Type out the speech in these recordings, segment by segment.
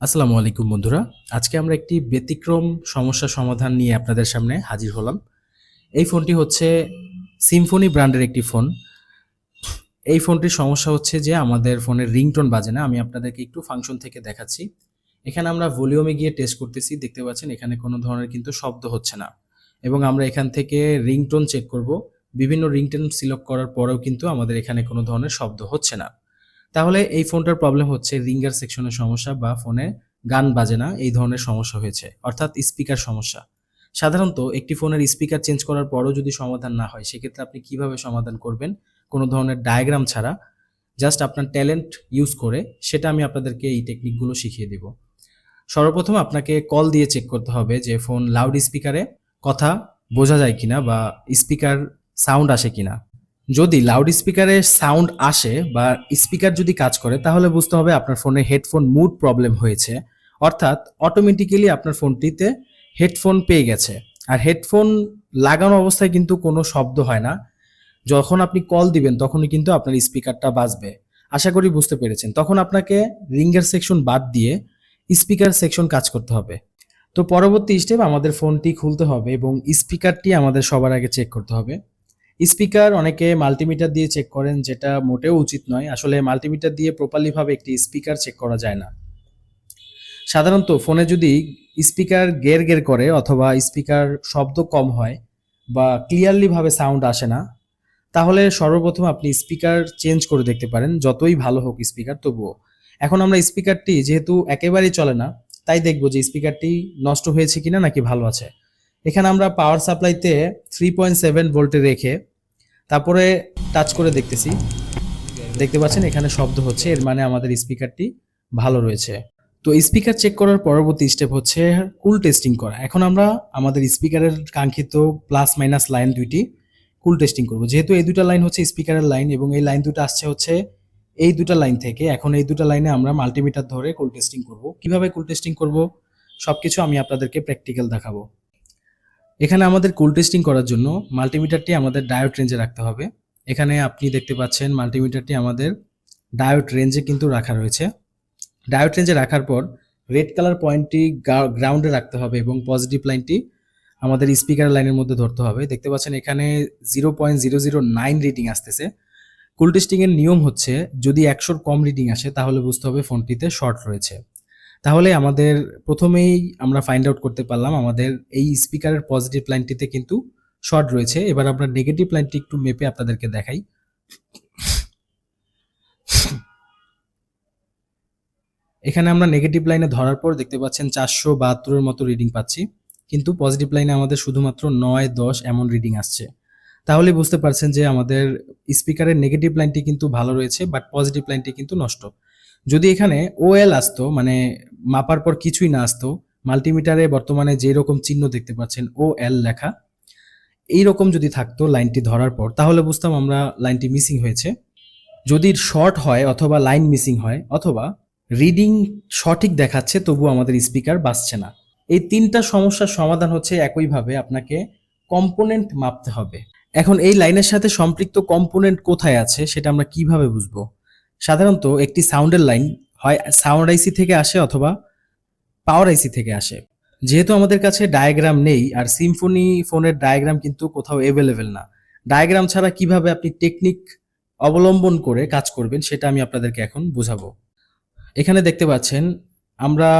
আসসালামু আলাইকুম বন্ধুরা। আজকে আমরা একটি ব্যতিক্রম সমস্যা সমাধান নিয়ে আপনাদের সামনে হাজির হলাম। এই ফোনটি হচ্ছে সিম্ফনি ব্র্যান্ডের একটি ফোন। এই ফোনটির সমস্যা হচ্ছে যে আমাদের ফোনের রিংটোন বাজে না, আমি আপনাদেরকে একটু ফাংশন থেকে দেখাচ্ছি। এখানে আমরা ভলিউমে গিয়ে টেস্ট করতেছি, দেখতে পাচ্ছেন এখানে কোনো ধরনের কিন্তু শব্দ হচ্ছে না। এবং আমরা এখান থেকে রিংটোন চেক করব। বিভিন্ন রিংটোন সিলেক্ট করার পরেও কিন্তু আমাদের এখানে কোনো ধরনের শব্দ হচ্ছে না। তাহলে এই ফোনটার প্রবলেম হচ্ছে রিঙ্গার সেকশনের সমস্যা বা ফোনে গান বাজে না, এই ধরনের সমস্যা হয়েছে, অর্থাৎ স্পিকার সমস্যা। সাধারণত একটি ফোনের স্পিকার চেঞ্জ করার পরও যদি সমাধান না হয়, সেক্ষেত্রে আপনি কীভাবে সমাধান করবেন? কোনো ধরনের ডায়াগ্রাম ছাড়া জাস্ট আপনার ট্যালেন্ট ইউজ করে সেটা আমি আপনাদেরকে এই টেকনিকগুলো শিখিয়ে দিব। সর্বপ্রথম আপনাকে কল দিয়ে চেক করতে হবে যে ফোন লাউড স্পিকারে কথা বোঝা যায় কিনা বা স্পিকার সাউন্ড আসে কিনা। যদি লাউড স্পিকারে সাউন্ড আসে বা স্পিকার যদি কাজ করে, তাহলে বুঝতে হবে আপনার ফোনে হেডফোন মুড প্রবলেম হয়েছে। অর্থাৎ অটোমেটিক্যালি আপনার ফোনটিতে হেডফোন পেয়ে গেছে। আর হেডফোন লাগানো অবস্থায় কিন্তু কোনো শব্দ হয় না। যখন আপনি কল দিবেন, তখনই কিন্তু আপনার স্পিকারটা বাজবে। আশা করি বুঝতে পেরেছেন। তখন আপনাকে রিঙ্গার সেকশন বাদ দিয়ে স্পিকার সেকশন কাজ করতে হবে। তো পরবর্তী স্টেপ আমাদের ফোনটি খুলতে হবে এবং স্পিকারটি আমাদের সবার আগে চেক করতে হবে। স্পিকার অনেকে মাল্টিমিটার দিয়ে চেক করেন, যেটা মোটেও উচিত নয়। আসলে মাল্টিমিটার দিয়ে প্রপারলি ভাবে একটি স্পিকার চেক করা যায় না। সাধারণত ফোনে যদি স্পিকার গের গের করে অথবা স্পিকার শব্দ কম হয় বা ক্লিয়ারলি ভাবে সাউন্ড আসে না, তাহলে সর্বপ্রথম আপনি স্পিকার চেঞ্জ করে দেখতে পারেন, যতই ভালো হোক স্পিকার। তবুও এখন আমরা স্পিকারটি যেহেতু একেবারেই চলে না, তাই দেখব যে স্পিকারটি নষ্ট হয়েছে কিনা নাকি ভালো আছে। এখানে আমরা পাওয়ার সাপ্লাইতে থ্রি পয়েন্ট সেভেন ভোল্টে রেখে তারপরে টাচ করে দেখতেছি। দেখতে পাচ্ছেন এখানে শব্দ হচ্ছে, এর মানে আমাদের স্পিকারটি ভালো রয়েছে। তো স্পিকার চেক করার পরবর্তী স্টেপ হচ্ছে কুল টেস্টিং করা। এখন আমরা আমাদের স্পিকারের কাঙ্ক্ষিত প্লাস মাইনাস লাইন দুইটি কুল টেস্টিং করব। যেহেতু এই দুটো লাইন হচ্ছে স্পিকারের লাইন এবং এই লাইন দুটো আসছে হচ্ছে এই দুটো লাইন থেকে, এখন এই দুটো লাইনে আমরা মাল্টিমিটার ধরে কুল টেস্টিং করব। কীভাবে কুল টেস্টিং করব? সবকিছু আমি আপনাদেরকে প্র্যাকটিক্যাল দেখাবো। এখানে আমাদের কুল টেস্টিং করার জন্য মাল্টিমিটারটি আমাদের ডায়োড রেঞ্জে রাখতে হবে। এখানে আপনি দেখতে পাচ্ছেন মাল্টিমিটারটি আমাদের ডায়োড রেঞ্জে কিন্তু রাখা রয়েছে। ডায়োড রেঞ্জে রাখার পর রেড কালার পয়েন্টটি গ্রাউন্ডে রাখতে হবে এবং পজিটিভ লাইনটি আমাদের স্পিকার লাইনের মধ্যে ধরতে হবে। দেখতে পাচ্ছেন এখানে zero point zero zero nine reading আসতেছে। কুল টেস্টিংয়ের নিয়ম হচ্ছে যদি একশোর কম রিডিং আসে তাহলে বুঝতে হবে ফোনটিতে শর্ট রয়েছে। তাহলে আমাদের প্রথমেই আমরা ফাইন্ড আউট করতে পারলাম আমাদের এই স্পিকারের পজিটিভ লাইনটিতে কিন্তু শর্ট রয়েছে। এবার আমরা নেগেটিভ লাইনটি একটু মেপে আপনাদেরকে দেখাই। এখানে আমরা নেগেটিভ লাইনে ধরার পর দেখতে পাচ্ছেন চারশো বাহাত্তরের মতো রিডিং পাচ্ছি। কিন্তু পজিটিভ লাইনে আমাদের শুধুমাত্র নয়, দশ এমন রিডিং আসছে। তাহলে বুঝতে পারছেন যে আমাদের স্পিকারের নেগেটিভ লাইনটি কিন্তু ভালো রয়েছে বাট পজিটিভ লাইনটি কিন্তু নষ্ট। যদি এখানে ওএল আসতো মানে মাপার পর কিছুই না আসতো মাল্টিমিটারে বর্তমানে যে রকম চিহ্ন দেখতে পাচ্ছেন ও এল লেখা এই রকম যদি থাকতো লাইনটি ধরার পর, তাহলে বুঝতাম আমরা লাইনটি মিসিং হয়েছে। যদি শর্ট হয় অথবা লাইন মিসিং হয়, অথবা রিডিং সঠিক দেখাচ্ছে, তবু আমাদের স্পিকার বাজছে না। এই তিনটা সমস্যার সমাধান হচ্ছে একইভাবে আপনাকে কম্পোনেন্ট মাপতে হবে। এখন এই লাইনের সাথে সম্পৃক্ত কম্পোনেন্ট কোথায় আছে, সেটা আমরা কীভাবে বুঝব? সাধারণত একটি সাউন্ডের লাইন হয় সাউন্ড আইসি থেকে আসে অথবা পাওয়ার আইসি থেকে আসে। যেহেতু আমাদের কাছে ডায়াগ্রাম নেই আর সিম্ফনি ফোনের ডায়াগ্রাম কিন্তু কোথাও অ্যাভেলেবেল না। ডায়াগ্রাম ছাড়া কীভাবে আপনি টেকনিক অবলম্বন করে কাজ করবেন সেটা আমি আপনাদেরকে এখন বোঝাবো। এখানে দেখতে পাচ্ছেন, আমরা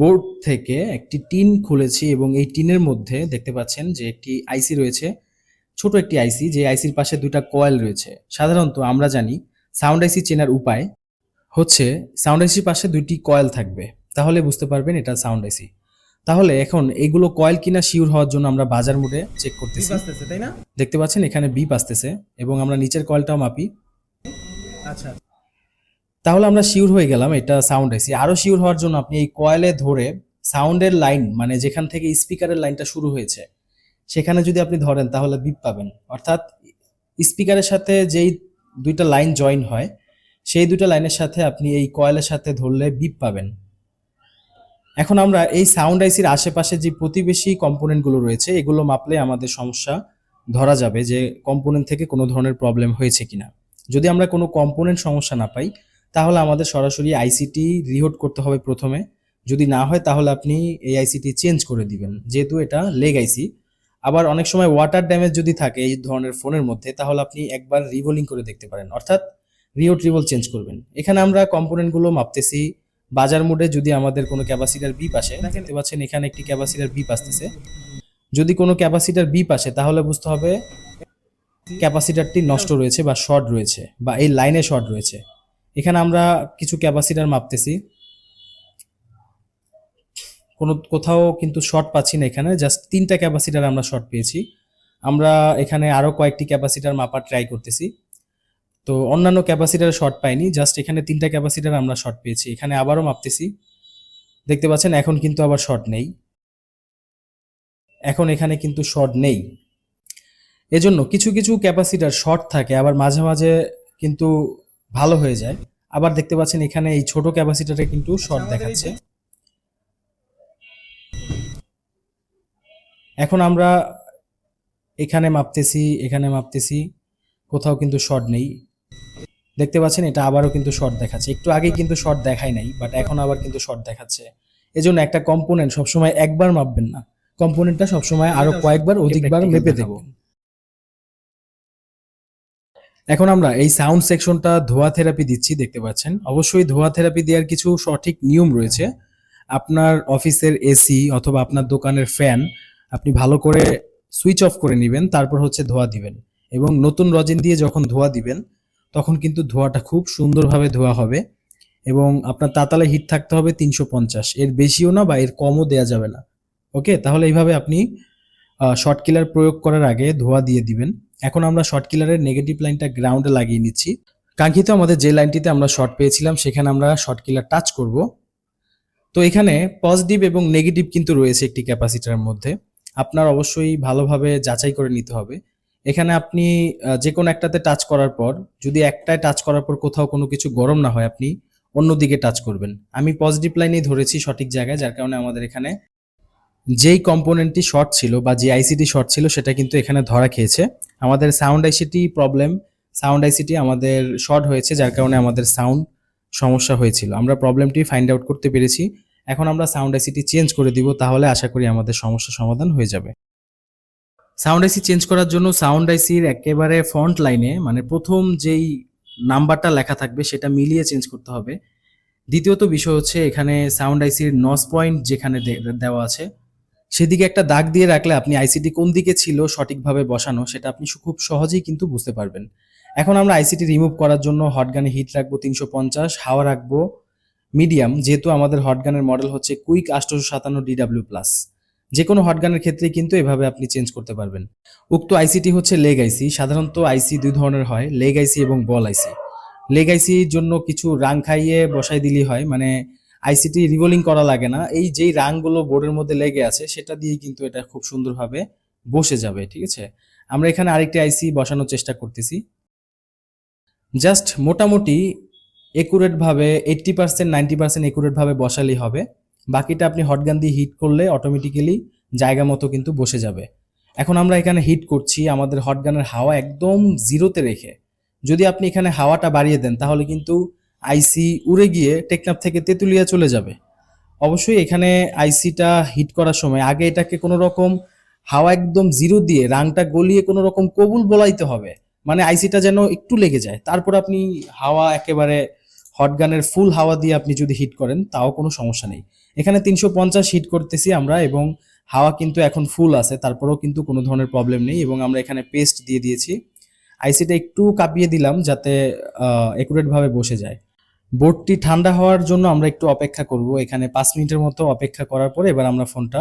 বোর্ড থেকে একটি টিন খুলেছি এবং এই টিনের মধ্যে দেখতে পাচ্ছেন যে একটি আইসি রয়েছে, ছোট একটি আইসি, যে আইসির পাশে দুইটা কয়েল রয়েছে। সাধারণত আমরা জানি সাউন্ড আইসি চেনার উপায় হচ্ছে সাউন্ড আইসির পাশে দুইটি কয়েল থাকবে। তাহলে বুঝতে পারবেন এটা সাউন্ড আইসি। তাহলে এখন এগুলো কয়েল কিনা শিওর হওয়ার জন্য আমরা বাজার মোডে চেক করতেছি। তাই না? দেখতে পাচ্ছেন এখানে বিপ আসতেছে এবং আমরা নিচের কয়েলটাও মাপি। আচ্ছা। তাহলে আমরা শিওর হয়ে গেলাম এটা সাউন্ড আইসি। আরও শিওর হওয়ার জন্য আপনি এই কয়েলে ধরে সাউন্ডের লাইন মানে যেখান থেকে স্পিকারের লাইনটা শুরু হয়েছে সেখানে যদি আপনি ধরেন তাহলে বিপ পাবেন। অর্থাৎ স্পিকারের সাথে যেই দুইটা লাইন জয়েন হয়, সেই দুইটা লাইনের সাথে আপনি এই কয়েলের সাথে ধরলে বিপ পাবেন। এখন আমরা এই সাউন্ড আইসির আশেপাশে যে প্রতিবেশী কম্পোনেন্টগুলো রয়েছে, এগুলো মাপলে আমাদের সমস্যা ধরা যাবে যে কম্পোনেন্ট থেকে কোনো ধরনের প্রবলেম হয়েছে কিনা। যদি আমরা কোনো কম্পোনেন্ট সমস্যা না পাই, তাহলে আমাদের সরাসরি আইসিটি রিহোড করতে হবে প্রথমে। যদি না হয়, তাহলে আপনি এই আইসিটি চেঞ্জ করে দিবেন। যেহেতু এটা লেগ আইসি আবার অনেক সময় ওয়াটার ড্যামেজ যদি থাকে এই ধরনের ফোনের মধ্যে তাহলে আপনি একবার রিভোলিং করে দেখতে পারেন। অর্থাৎ রিও ট্রিবল চেঞ্জ করবেন। এখানে আমরা কম্পোনেন্টগুলো মাপতেছি। বাজার মোডে যদি আমাদের কোনো ক্যাপাসিটার বিপ আসে দেখতে পাচ্ছেন এখানে একটি ক্যাপাসিটার বিপ আসতেছে। যদি কোনো ক্যাপাসিটার বিপ আসে তাহলে বুঝতে হবে ক্যাপাসিটারটি নষ্ট রয়েছে বা শর্ট রয়েছে বা এই লাইনে শর্ট রয়েছে। এখানে আমরা কিছু ক্যাপাসিটার মাপতেছি। কোনো কোথাও কিন্তু শর্ট পাচ্ছি না এখানে জাস্ট তিনটা ক্যাপাসিটার আমরা শর্ট পেয়েছি। আমরা এখানে আরও কয়েকটি ক্যাপাসিটার মাপার ট্রাই করতেছি। তো অন্যান্য ক্যাপাসিটার শর্ট পাইনি জাস্ট এখানে তিনটা ক্যাপাসিটার আমরা শর্ট পেয়েছি। এখানে আবারও মাপতেছি। দেখতে পাচ্ছেন এখন কিন্তু আবার শর্ট নেই। এখন এখানে কিন্তু শর্ট নেই। এজন্য কিছু কিছু ক্যাপাসিটার শর্ট থাকে আবার মাঝে মাঝে কিন্তু ভালো হয়ে যায়। আবার দেখতে পাচ্ছেন এখানে এই ছোট ক্যাপাসিটারে কিন্তু শর্ট দেখাচ্ছে। এখন আমরা এখানে মাপতেছি এখানে মাপতেছি কোথাও কিন্তু শর্ট নেই। দেখতে পাচ্ছেন এটা আবারও কিন্তু শর্ট দেখাচ্ছে। একটু আগেই কিন্তু শর্ট দেখাই নাই বাট এখন আবার কিন্তু শর্ট দেখাচ্ছে। এজন্য একটা কম্পোনেন্ট সবসময় একবার মাপবেন না। কম্পোনেন্টটা সবসময় আরও কয়েকবার অধিকবার মেপে দেব এখন আমরা এই সাউন্ড সেকশনটা ধোয়া থেরাপি দিচ্ছি দেখতে পাচ্ছেন। অবশ্যই ধোয়া থেরাপি দেওয়ার কিছু সঠিক নিয়ম রয়েছে। আপনার অফিসের এসি অথবা আপনার দোকানের ফ্যান আপনি ভালো করে সুইচ অফ করে নেবেন, তারপর হচ্ছে ধোয়া দিবেন। এবং নতুন রজিন দিয়ে যখন ধোয়া দিবেন, তখন কিন্তু ধোয়াটা খুব সুন্দরভাবে ধোয়া হবে এবং আপনার তাতালে হিট থাকতে হবে তিনশো পঞ্চাশ। এর বেশিও না বা এর কমও দেয়া যাবে না। ওকে? তাহলে এইভাবে আপনি শর্ট কিলার প্রয়োগ করার আগে ধোয়া দিয়ে দিবেন। এখন আমরা শর্ট কিলারের নেগেটিভ লাইনটা গ্রাউন্ডে লাগিয়ে নিচ্ছি। কাঙ্ক্ষিত আমাদের যে লাইনটিতে আমরা শর্ট পেয়েছিলাম, সেখানে আমরা শর্ট কিলার টাচ করব। তো এখানে পজিটিভ এবং নেগেটিভ কিন্তু রয়েছে একটি ক্যাপাসিটারের মধ্যে। আপনার অবশ্যই ভালোভাবে যাচাই করে নিতে হবে। এখানে আপনি যে কোনো একটাতে টাচ করার পর, যদি একটায় টাচ করার পর কোথাও কোনো কিছু গরম না হয়, আপনি অন্যদিকে টাচ করবেন। আমি পজিটিভ লাইনেই ধরেছি সঠিক জায়গায়, যার কারণে আমাদের এখানে যেই কম্পোনেন্টটি শর্ট ছিল বা যে আইসিটি শর্ট ছিল, সেটা কিন্তু এখানে ধরা খেয়েছে। আমাদের sound ICT problem sound ICT আমাদের শর্ট হয়েছে, যার কারণে আমাদের সাউন্ড সমস্যা হয়েছিল। আমরা প্রবলেমটি ফাইন্ড আউট করতে পেরেছি। এখন আমরা সাউন্ড আইসিটি চেঞ্জ করে দিব, তাহলে আশা করি আমাদের সমস্যা সমাধান হয়ে যাবে। সাউন্ড আইসি চেঞ্জ করার জন্য সাউন্ড আইসির একেবারে ফ্রন্ট লাইনে মানে প্রথম যেই নাম্বারটা লেখা থাকবে সেটা মিলিয়ে চেঞ্জ করতে হবে। দ্বিতীয়ত বিষয় হচ্ছে এখানে সাউন্ড আইসির নস পয়েন্ট যেখানে দেওয়া আছে, সেদিকে একটা দাগ দিয়ে রাখলে আপনি আইসিটি কোন দিকে ছিল সঠিকভাবে বসানো সেটা আপনি খুব সহজেই কিন্তু বুঝতে পারবেন। এখন আমরা আইসিটি রিমুভ করার জন্য হটগানে হিট রাখব তিনশো পঞ্চাশ, হাওয়া রাখব মিডিয়াম, যেহেতু আমাদের হটগানের মডেল হচ্ছে কুইক আটশোশো সাতান্ন ডিডাব্লিউ প্লাস যে কোনো হটগানের ক্ষেত্রে কিন্তু এভাবে আপনি চেঞ্জ করতে পারবেন। উক্ত আইসিটি হচ্ছে লেগ আইসি সাধারণত আইসি দুই ধরনের হয় লেগ আইসি এবং বল আইসি লেগ আইসির জন্য কিছু রাং খাইয়ে বসাই দিলেই হয় মানে আইসিটি রিভোলিং করা লাগে না। এই যেই রাংগুলো বোর্ডের মধ্যে লেগে আছে, সেটা দিয়েই কিন্তু এটা খুব সুন্দরভাবে বসে যাবে, ঠিক আছে? আমরা এখানে আরেকটি আইসি বসানোর চেষ্টা করতেছি। জাস্ট মোটামুটি একুরেট ভাবে eighty percent ninety percent accurate ভাবে বসালেই হবে। বাকিটা আপনি হটগান দিয়ে হিট করলে অটোমেটিক্যালি জায়গা মতো কিন্তু বসে যাবে। এখন আমরা এখানে হিট করছি, আমাদের হটগানের হাওয়া একদম জিরোতে রেখে। যদি আপনি এখানে হাওয়াটা বাড়িয়ে দেন, তাহলে কিন্তু আইসি উড়ে গিয়ে টেকনাফ থেকে তেঁতুলিয়া চলে যাবে। অবশ্যই এখানে আইসিটা হিট করার সময় আগে এটাকে কোনো রকম হাওয়া একদম জিরো দিয়ে রাংটা গলিয়ে কোনো রকম কবুল বলাইতে হবে। মানে আইসিটা যেন একটু লেগে যায়। তারপর আপনি হাওয়া একেবারে হটগানের ফুল হাওয়া দিয়ে আপনি যদি হিট করেন, তাও কোনো সমস্যা নেই। এখানে তিনশো পঞ্চাশ হিট করতেছি আমরা এবং হাওয়া কিন্তু এখন ফুল আছে, তারপরেও কিন্তু কোনো ধরনের প্রবলেম নেই এবং আমরা এখানে পেস্ট দিয়ে দিয়েছি। আইসিটা একটু কাঁপিয়ে দিলাম যাতে একুরেট ভাবে বসে যায়। বোর্ডটি ঠান্ডা হওয়ার জন্য আমরা একটু অপেক্ষা করব। এখানে পাঁচ মিনিটের মতো অপেক্ষা করার পরে এবার আমরা ফোনটা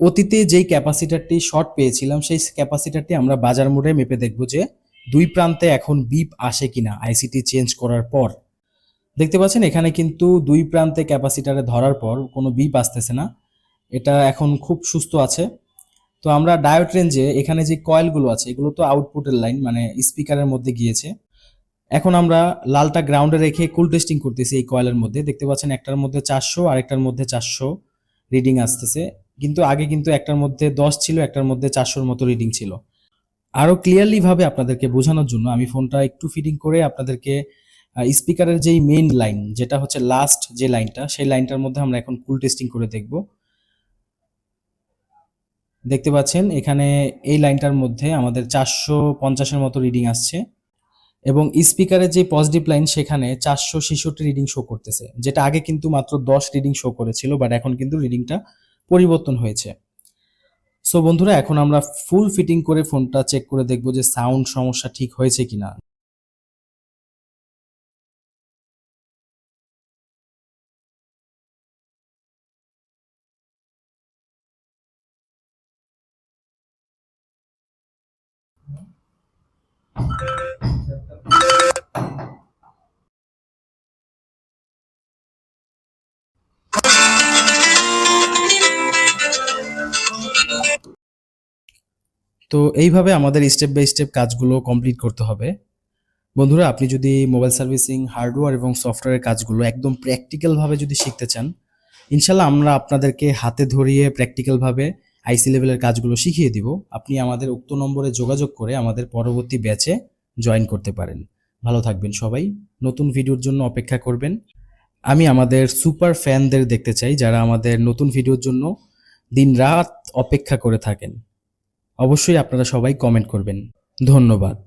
অতীতে যেই ক্যাপাসিটারটি শর্ট পেয়েছিলাম, সেই ক্যাপাসিটারটি আমরা বাজার মোড়ে মেপে দেখব যে দুই প্রান্তে এখন বিপ আসে কিনা। আইসিটি চেঞ্জ করার পর। দেখতে পাচ্ছেন, এখানে কিন্তু দুই প্রান্তে ক্যাপাসিটারে ধরার পর কোনো বিপ আসতেছে না। এটা এখন খুব সুস্থ আছে। তো আমরা ডায়োড রেঞ্জে এখানে যে কয়েলগুলো আছে, এগুলো তো আউটপুটের লাইন মানে স্পিকারের মধ্যে গিয়েছে। এখন আমরা লালটা গ্রাউন্ডে রেখে কুল টেস্টিং করতেছি এই কয়েলের মধ্যে। দেখতে পাচ্ছেন, একটার মধ্যে চারশো আর একটার মধ্যে চারশো রিডিং আসতেছে। কিন্তু আগে কিন্তু একটার মধ্যে দশ ছিল, একটার মধ্যে চারশোর মতো রিডিং ছিল। আরও ক্লিয়ারলিভাবে আপনাদেরকে বোঝানোর জন্য আমি ফোনটা একটু ফিটিং করে আপনাদেরকে স্পিকারের যেই মেইন লাইন যেটা হচ্ছে লাস্ট যে লাইনটা সেই লাইনটার মধ্যে আমরা এখন কুল টেস্টিং করে দেখব। দেখতে পাচ্ছেন, এখানে এই লাইনটার মধ্যে আমাদের চারশো পঞ্চাশের মতো রিডিং আসছে এবং স্পিকারের যে পজিটিভ লাইন সেখানে চারশো ছেষট্টি রিডিং শো করতেছে, যেটা আগে কিন্তু মাত্র দশ রিডিং শো করেছিল বাট এখন কিন্তু রিডিংটা পরিবর্তন হয়েছে। সো বন্ধুরা, এখন আমরা ফুল ফিটিং করে ফোনটা চেক করে দেখব যে সাউন্ড সমস্যা ঠিক হয়েছে কিনা। তো এইভাবে আমাদের স্টেপ বাই স্টেপ কাজগুলো কমপ্লিট করতে হবে। বন্ধুরা, আপনি যদি মোবাইল সার্ভিসিং হার্ডওয়্যার এবং সফটওয়্যারের কাজগুলো একদম প্র্যাকটিক্যালভাবে যদি শিখতে চান, ইনশাল্লাহ আমরা আপনাদেরকে হাতে ধরিয়ে প্র্যাকটিক্যালভাবে আইসি লেভেলের কাজগুলো শিখিয়ে দিব। আপনি আমাদের উক্ত নম্বরে যোগাযোগ করে আমাদের পরবর্তী ব্যাচে জয়েন করতে পারেন। ভালো থাকবেন সবাই। নতুন ভিডিওর জন্য অপেক্ষা করবেন। আমি আমাদের সুপার ফ্যানদের দেখতে চাই যারা আমাদের নতুন ভিডিওর জন্য দিন রাত অপেক্ষা করে থাকেন। অবশ্যই আপনারা সবাই কমেন্ট করবেন। ধন্যবাদ।